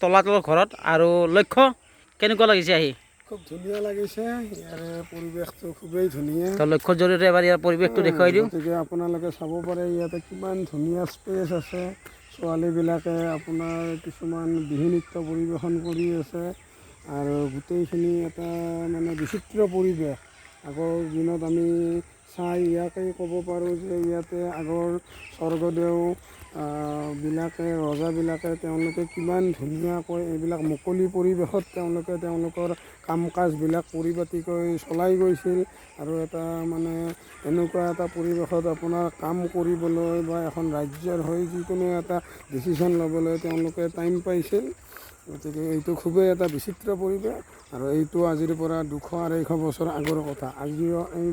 তলাতল ঘৰত আৰু লক্ষ্য কেনেকুৱা লাগিছে আহি? খুব ধুনীয়া লাগিছে ইয়াৰে পৰিৱেশটো খুবেই ধুনীয়া। তো লক্ষ্যৰ জৰিয়তে এবাৰ ইয়াৰ পৰিৱেশটো দেখুৱাই দিওঁ। গতিকে আপোনালোকে চাব পাৰে ইয়াতে কিমান ধুনীয়া স্পেচ আছে। ছোৱালীবিলাকে আপোনাৰ কিছুমান বিহু নৃত্য পৰিৱেশন কৰি আছে আৰু গোটেইখিনি এটা মানে বিচিত্ৰ পৰিৱেশ। আগৰ দিনত আমি চাই ইয়াকেই ক'ব পাৰোঁ যে ইয়াতে আগৰ স্বৰ্গদেউ আহ, বিলাকে ৰজাবিলাকে তেওঁলোকে কিমান ধুনীয়াকৈ এইবিলাক মুকলি পৰিৱেশত তেওঁলোকে তেওঁলোকৰ কাম কাজবিলাক পৰিপাটিকৈ চলাই গৈছিল আৰু এটা মানে এনেকুৱা এটা পৰিৱেশত আপোনাৰ কাম কৰিবলৈ বা এখন ৰাজ্যৰ হৈ যিকোনো এটা ডিচিশ্যন ল'বলৈ তেওঁলোকে টাইম পাইছিল। গতিকে এইটো খুবেই এটা বিচিত্ৰ পৰিৱেশ আৰু এইটো আজিৰ পৰা দুশ আঢ়ৈশ বছৰ আগৰ কথা। আজিও এই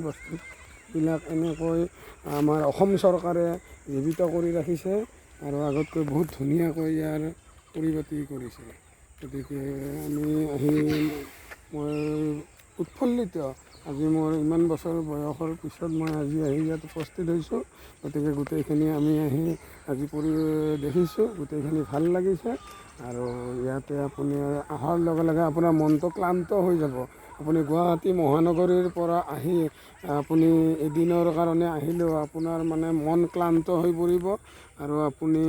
বস্তুবিলাক এনেকৈ আমাৰ অসম চৰকাৰে জীৱিত কৰি ৰাখিছে আৰু আগতকৈ বহুত ধুনীয়াকৈ ইয়াৰ পৰিপাতি কৰিছে। গতিকে আমি আহি মই উৎফুল্লিত। আজি মোৰ ইমান বছৰ বয়সৰ পিছত মই আজি আহি ইয়াত উপস্থিত হৈছোঁ। গতিকে গোটেইখিনি আমি আহি আজি পৰি দেখিছোঁ। গোটেইখিনি ভালো লাগিছে। আৰু ইয়াতে আপুনি অহাৰ লগে লগে আপোনাৰ মনটো ক্লান্ত হৈ যাব। আপুনি গুৱাহাটী মহানগৰীৰ পৰা আহি আপুনি এদিনৰ কাৰণে আহিলেও আপোনাৰ মানে মন ক্লান্ত হৈ পৰিব আৰু আপুনি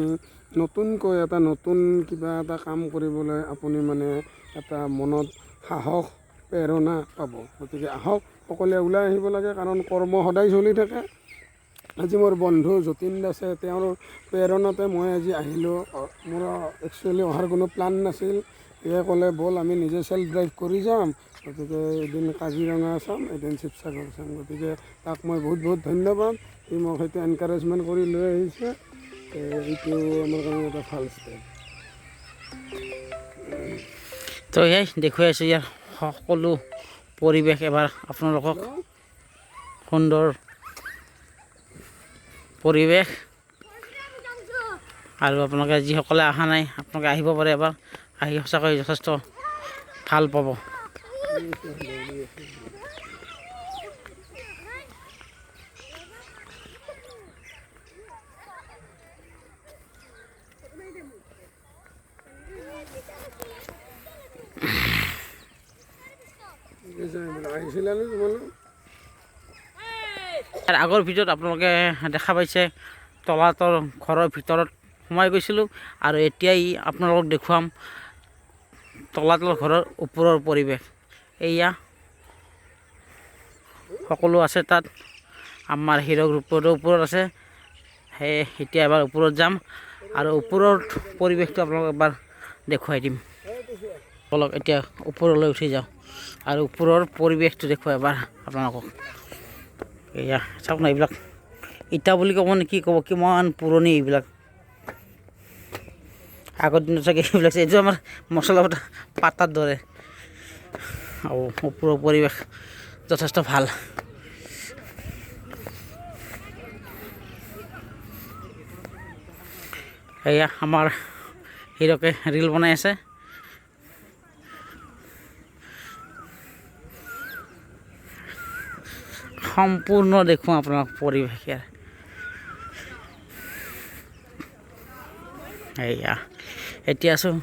নতুনকৈ এটা নতুন কিবা এটা কাম কৰিবলৈ আপুনি মানে এটা মনত সাহস প্ৰেৰণা পাব। গতিকে আহক সকলোৱে ওলাই আহিব লাগে কাৰণ কৰ্ম সদায় চলি থাকে। আজি মোৰ বন্ধু যতীন দাসে তেওঁৰ প্ৰেৰণাতে মই আজি আহিলোঁ। মোৰ একচুৱেলি অহাৰ কোনো প্লান নাছিল। সেয়ে ক'লে ব'ল আমি নিজে চেল্ফ ড্ৰাইভ কৰি যাম। গতিকে এদিন কাজিৰঙা চাম এদিন শিৱসাগৰ চাম। গতিকে তাক মই বহুত বহুত ধন্যবাদ। সি মোক সেইটো এনকাৰেজমেণ্ট কৰি লৈ আহিছে। এ, এইটো আমাৰ কাৰণে এটা ভাল ষ্টেপ তো সেয়াই দেখুৱাই আছোঁ ইয়াৰ সকলো পৰিৱেশ এবাৰ আপোনালোকক। সুন্দৰ পৰিৱেশ। আৰু আপোনালোকে যিসকলে অহা নাই আপোনালোকে আহিব পাৰে এবাৰ। আহি সঁচাকৈ যথেষ্ট ভাল পাব। আগৰ ভিডিঅ'ত আপোনালোকে দেখা পাইছে তলাতল ঘৰৰ ভিতৰত সোমাই গৈছিলোঁ আৰু এতিয়াই আপোনালোকক দেখুৱাম। তলাতল ঘৰৰ ওপৰৰ পৰিৱেশ। এয়া সকলো আছে তাত। আমাৰ হিৰ গ্ৰুপৰো ওপৰত আছে। সেয়ে এতিয়া এবাৰ ওপৰত যাম আৰু ওপৰৰ পৰিৱেশটো আপোনালোকক এবাৰ দেখুৱাই দিম। বলক এতিয়া ওপৰলৈ উঠি যাওঁ আৰু ওপৰৰ পৰিৱেশটো দেখুৱাই এবাৰ আপোনালোকক। এয়া চাওক না এইবিলাক। ইটা বুলি ক'ব নে কি ক'ব? কিমান পুৰণি এইবিলাক। আগৰ দিনত চাগে এইবিলাক এইটো আমাৰ মছলা বটা পাতাৰ দৰে আৰু ওপৰৰ পৰিৱেশ যথেষ্ট ভালো। এয়া আমাৰ হিৰকে ৰিল বনাই আছে। সম্পূৰ্ণ দেখুৱাওঁ আপোনাক পৰিৱেশ ইয়াৰ। এয়া, এতিয়া আছোঁ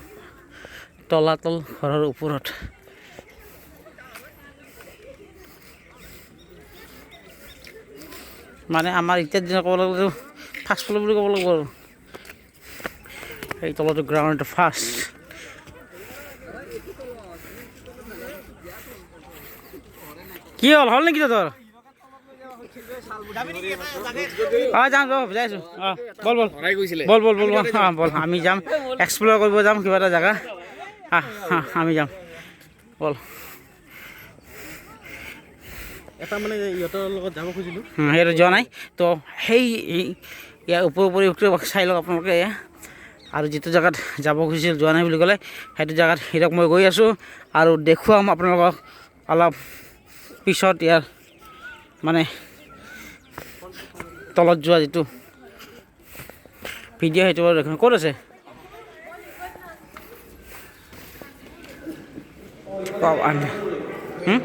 তলাতল ঘৰৰ ওপৰত। মানে আমাৰ এতিয়াৰ দিনত ক'ব লাগিলে ফাৰ্ষ্ট ফ্ল'ৰ বুলি ক'ব লাগিব আৰু। এই তলতো গ্ৰাউণ্ড ফাৰ্ষ্ট কি হ'ল? হ'ল নেকি তোৰ অঁ যাম যাম যাই আছোঁ। অঁ বল বল। বল বল বল বল। অঁ বল আমি যাম এক্সপ্ল'ৰ কৰিব যাম কিবা এটা জেগা। আমি যাম। বল। এটা মানে ইহঁতৰ লগত যাব খুজিলোঁ। সেইটো যোৱা নাই। তো সেই ইয়াৰ ওপৰ পৰিৱেশটো চাই লওক আপোনালোকে এয়া। আৰু যিটো জেগাত যাব খুজিছিল যোৱা নাই বুলি ক'লে সেইটো জেগাত হিৰক মই গৈ আছোঁ আৰু দেখুৱাম আপোনালোকক অলপ পিছত ইয়াৰ মানে তলত যোৱা যিটো ভিডিঅ' সেইটো বাৰু দেখুৱাম ক'ত আছে পাওঁ আনি হুম?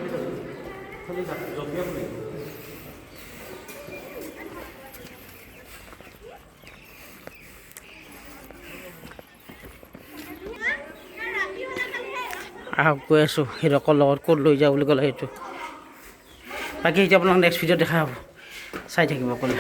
আহক গৈ আছোঁ হিৰকৰ লগত ক'ত লৈ যাওঁ বুলি ক'লে সেইটো বাকী এতিয়া আপোনাক নেক্সট ভিডিঅ'ত দেখা হ'ব চাই থাকিব ক'লে